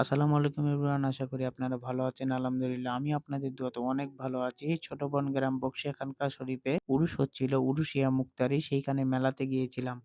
আসসালামু আলাইকুম এভরিওয়ান, আশা করি আপনারা ভালো আছেন। আলহামদুলিল্লাহ, আমি আপনাদের দোয়াতে অনেক ভালো আছি। ছোট বন গ্রাম বক্সিয়া খানকা শরীফে পুরুষ হচ্ছিল উরুষিয়া মুক্তারি, সেইখানে মেলাতে গিয়েছিলাম।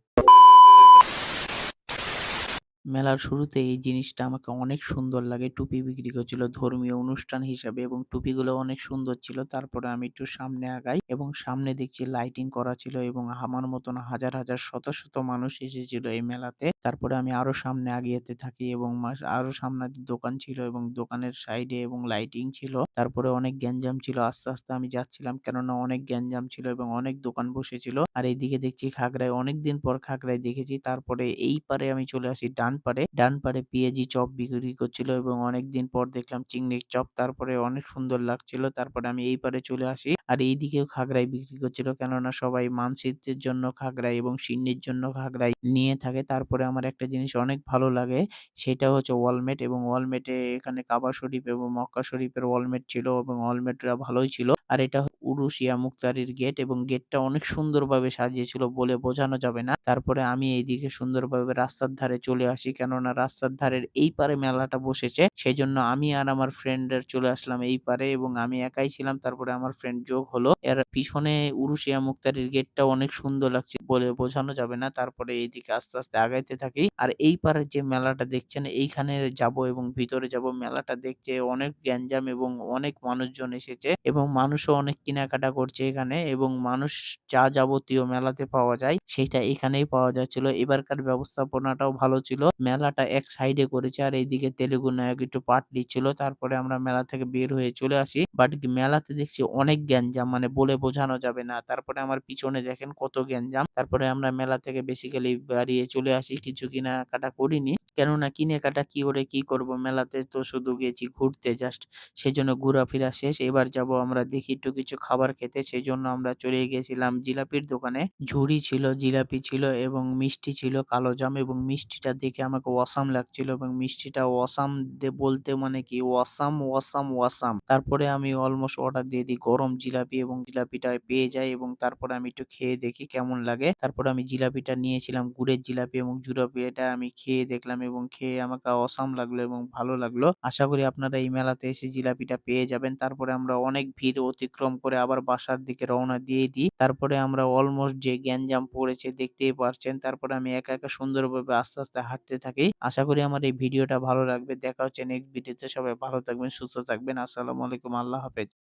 মেলার শুরুতে এই জিনিসটা আমাকে অনেক সুন্দর লাগে। টুপি বিক্রি করছিল ধর্মীয় অনুষ্ঠান হিসাবে এবং টুপিগুলো অনেক সুন্দর ছিল। তারপরে আমি একটু সামনে আগাই এবং সামনে দেখছি লাইটিং করা ছিল এবং আমার মতন হাজার হাজার, শত শত মানুষ এসেছিল এই মেলাতে। তারপরে আমি আরও সামনে আগিয়েতে থাকি এবং আরও সামনে দোকান ছিল এবং দোকানের সাইডে এবং লাইটিং ছিল। তারপরে অনেক গ্যাঞ্জাম ছিল। আস্তে আস্তে আমি যাচ্ছিলাম কেননা অনেক গ্যাঞ্জাম ছিল এবং অনেক দোকান বসেছিল। আর এইদিকে দেখছি খাগড়ায় অনেকদিন পর খাগড়ায় দেখেছি। তারপরে এই পারে আমি চলে আসি ডান ডান পারে ডান পারে পেঁয়াজি চপ বিক্রি করছিল এবং অনেকদিন পর দেখলাম চিংড়ির চপ, তারপরে অনেক সুন্দর লাগছিল, তারপরে আমি এই পারে চলে আসি। আর এইদিকেও খাগড়াই বিক্রি করছিল। কেননা সবাই মানসিকদের জন্য খাগড়াই এবং সিন্নির জন্য খাগড়াই নিয়ে থাকে। তারপরে আমার একটা জিনিস অনেক ভালো লাগে, সেটা হচ্ছে ওয়ালমেট এবং ওয়ালমেটে এখানে কাবা শরীফ এবং মক্কা শরীফের ওয়ালমেট ছিল এবং ওয়ালমেটরা ভালোই ছিল। আর এটা উরুশিয়া মুক্তারির গেট এবং গেটটা অনেক সুন্দরভাবে সাজিয়েছিল বলে বোঝানো যাবে না। তারপরে আমি এইদিকে সুন্দরভাবে রাস্তার ধারে চলে আসি, কেননা রাস্তার ধারের এই পারে মেলাটা বসেছে। সেই জন্য আমি আর আমার ফ্রেন্ডের চলে আসলাম এই পারে এবং আমি একাই ছিলাম। তারপরে আমার ফ্রেন্ড যোগ হলো। এর পিছনে উরুশিয়া মুক্তারির গেটটা অনেক সুন্দর লাগছে বলে বোঝানো যাবে না। তারপরে এইদিকে আস্তে আস্তে আগাইতে থাকি। আর এই পারের যে মেলাটা দেখছেন, এইখানে যাব এবং ভিতরে যাব। মেলাটা দেখতে অনেক গ্যাঞ্জাম এবং অনেক মানুষজন এসেছে এবং মানুষও অনেক কেনাকাটা করছে এখানে এবং মানুষ যা যাবতীয় মেলাতে পাওয়া যায়। সেটা এখানেই পাওয়া যাচ্ছিল। এবারকার ব্যবস্থাপনাটাও ভালো ছিল। মেলাটা এক সাইডে করেছে আর এইদিকে তেলেগু নায়ক একটু পাঠ দিচ্ছিল তারপরে আমরা মেলা থেকে বের হয়ে চলে আসি। বাট মেলাতে দেখছি অনেক গ্যাঞ্জাম মানে বলে বোঝানো যাবে না। তারপরে আমার পিছনে দেখেন কত গ্যাঞ্জাম। তারপরে আমরা মেলা থেকে বেসিক্যালি বাড়িয়ে চলে আসি। কিছু কেনাকাটা করিনি। কেননা কিনে কাটা কি করে কি করব? মেলাতে তো শুধু গেছি ঘুরতে জাস্ট সেই সেজন্য ঘোরাফেরা শেষ। এবার যাব আমরা দেখি একটু কিছু খাবার খেতে। সেই জন্য আমরা চলে গেছিলাম জিলাপির দোকানে। ঝুড়ি ছিল, জিলাপি ছিল এবং মিষ্টি ছিল, কালো জাম এবং মিষ্টিটা দেখে আমাকে অসাম লাগছিল এবং মিষ্টিটা অসাম বলতে মানে কি অসাম ওয়াসাম ওয়াসাম তারপরে আমি অলমোস্ট অর্ডার দিয়ে দিই গরম জিলাপি এবং জিলাপিটা পেয়ে যাই এবং তারপরে আমি একটু খেয়ে দেখি কেমন লাগে। তারপরে আমি জিলাপিটা নিয়েছিলাম, গুড়ের জিলাপি এবং জিলাপিটা আমি খেয়ে দেখলাম এবং খেয়ে আমাকে অসাম লাগল এবং ভালো লাগল। আশা করি আপনারা এই মেলাতে এসে জিলাপিটা পেয়ে যাবেন। তারপরে আমরা অনেক ভিড় অতিক্রম করে আবার বাসার দিকে রওনা দিয়ে দিই। তারপরে আমরা অলমোস্ট যে গ্যাঞ্জাম পড়েছে দেখতেই পারছেন। তারপরে আমি একা একা সুন্দরভাবে আস্তে আস্তে হাঁটতে থাকি। আশা করি আমার এই ভিডিওটা ভালো লাগবে। দেখা হচ্ছে নেক্সট ভিডিওতে সবাই ভালো থাকবেন, সুস্থ থাকবেন। আসসালামু আলাইকুম। আল্লাহ হাফেজ।